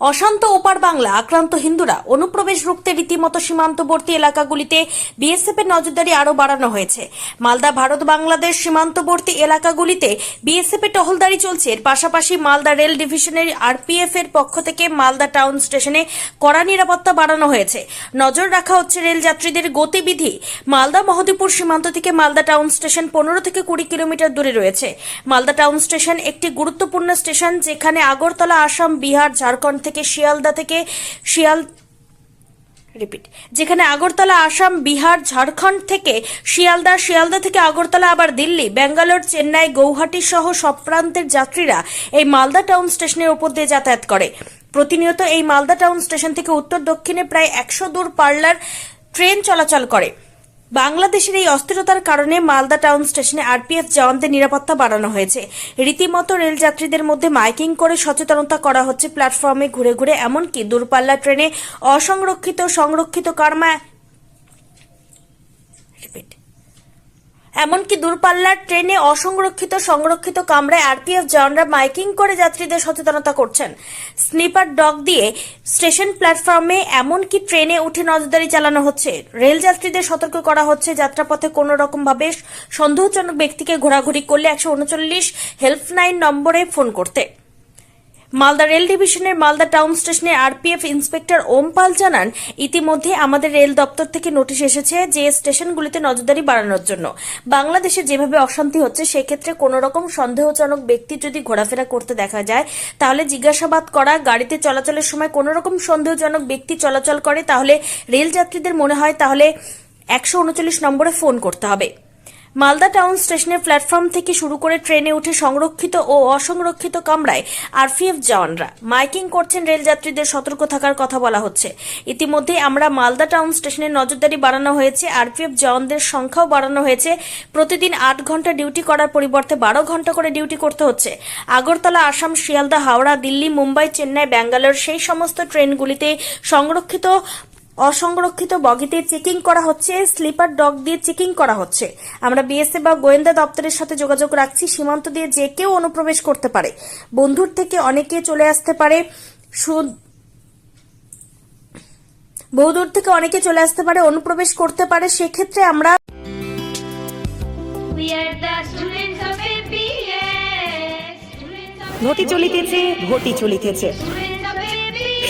অশান্ত ওপার বাংলা, আক্রান্ত হিন্দুরা অনুপ্রবেশ রুখতে রীতিমতো সীমান্তবর্তী এলাকাগুলিতে বিএসএফ এর নজরদারি আরও বাড়ানো হয়েছে। মালদা, ভারত, বাংলাদেশ সীমান্তবর্তী এলাকাগুলিতে বিএসএফ এর টহলদারি চলছে। এর পাশাপাশি মালদা রেল ডিভিশনের আরপিএফ এর পক্ষ থেকে মালদা টাউন স্টেশনে কড়া নিরাপত্তা বাড়ানো হয়েছে। নজর রাখা হচ্ছে রেল যাত্রীদের গতিবিধি। মালদা, মহদীপুর সীমান্ত থেকে মালদা টাউন স্টেশন পনেরো থেকে কুড়ি কিলোমিটার দূরে রয়েছে। মালদা টাউন স্টেশন একটি গুরুত্বপূর্ণ স্টেশন যেখানে আগরতলা, আসাম, বিহার, ঝাড়খণ্ড থেকে শিয়ালদা থেকে শিয়াল রিপিট যেখানে আগরতলা, আসাম, বিহার, ঝাড়খণ্ড থেকে শিয়ালদা শিয়ালদা থেকে আগরতলা, আবার দিল্লি, ব্যাঙ্গালোর, চেন্নাই, গৌহাটি সহ সব প্রান্তের যাত্রীরা এই মালদা টাউন স্টেশনের উপর দিয়ে যাতায়াত করে। প্রতিনিয়ত এই মালদা টাউন স্টেশন থেকে উত্তর দক্ষিণে প্রায় একশো দূর পার্লার ট্রেন চলাচল করে। বাংলাদেশের এই অস্থিরতার কারণে মালদা টাউন স্টেশনে আরপিএফ জওয়ানদের নিরাপত্তা বাড়ানো হয়েছে। রীতিমতো রেল যাত্রীদের মধ্যে মাইকিং করে সচেতনতা করা হচ্ছে প্ল্যাটফর্মে ঘুরে ঘুরে, এমনকি দূরপাল্লা ট্রেনে অসংরক্ষিত, সংরক্ষিত কারমা এমনকি দূরপাল্লার ট্রেনে অসংরক্ষিত সংরক্ষিত কামরায় আরপিএফ জওয়ানরা মাইকিং করে যাত্রীদের সচেতনতা করছেন। স্নিপার ডগ দিয়ে স্টেশন প্ল্যাটফর্মে এমনকি ট্রেনে উঠে নজরদারি চালানো হচ্ছে। রেল যাত্রীদের সতর্ক করা হচ্ছে। যাত্রাপথে কোনো রকম ভাবে সন্দেহজনক ব্যক্তিকে ঘোরাঘুরি করলে একশো উনচল্লিশ হেল্পলাইন নম্বরে ফোন করতে। মালদা রেল ডিভিশনের মালদা টাউন স্টেশনে আরপিএফ ইন্সপেক্টর ওম পাল জানান, ইতিমধ্যে আমাদের রেল দপ্তর থেকে নোটিশ এসেছে যে স্টেশনগুলিতে নজরদারি বাড়ানোর জন্য। বাংলাদেশে যেভাবে অশান্তি হচ্ছে, সেক্ষেত্রে কোনো রকম সন্দেহজনক ব্যক্তি যদি ঘোরাফেরা করতে দেখা যায়, তাহলে জিজ্ঞাসাবাদ করা, গাড়িতে চলাচলের সময় কোনো রকম সন্দেহজনক ব্যক্তি চলাচল করে, তাহলে রেল যাত্রীদের মনে হয় তাহলে একশো উনচল্লিশ নম্বরে ফোন করতে হবে। মালদা টাউন স্টেশনের প্ল্যাটফর্ম থেকে শুরু করে ট্রেনে উঠে সংরক্ষিত ও অসংরক্ষিত কামরায় আরপিএফ জওয়ানরা। মাইকিং করছেন রেলযাত্রীদের সতর্ক থাকার কথা বলা হচ্ছে। ইতিমধ্যে আমরা মালদা টাউন স্টেশনের নজরদারি বাড়ানো হয়েছে, আরপিএফ জওয়ানদের সংখ্যাও বাড়ানো হয়েছে। প্রতিদিন আট ঘণ্টা ডিউটি করার পরিবর্তে বারো ঘণ্টা করে ডিউটি করতে হচ্ছে। আগরতলা, আসাম, শিয়ালদা, হাওড়া, দিল্লি, মুম্বাই, চেন্নাই, ব্যাঙ্গালোর সেই সমস্ত ট্রেনগুলিতে সংরক্ষিত অসংরক্ষিত বগিতে চেকিং করা হচ্ছে স্লিপার ডগ দিয়ে চেকিং করা হচ্ছে। আমরা বিএসএফ বা গোয়েন্দা দপ্তরের সাথে যোগাযোগ রাখছি সীমান্ত দিয়ে যে কেউ অনুপ্রবেশ করতে পারে। বন্ধুর থেকে অনেকে চলে আসতে পারে সু- বহুদূর থেকে অনেকে চলে আসতে পারে অনুপ্রবেশ করতে পারে সেক্ষেত্রে আমরা ঘটি চলিতেছে ঘটি চলিতেছে.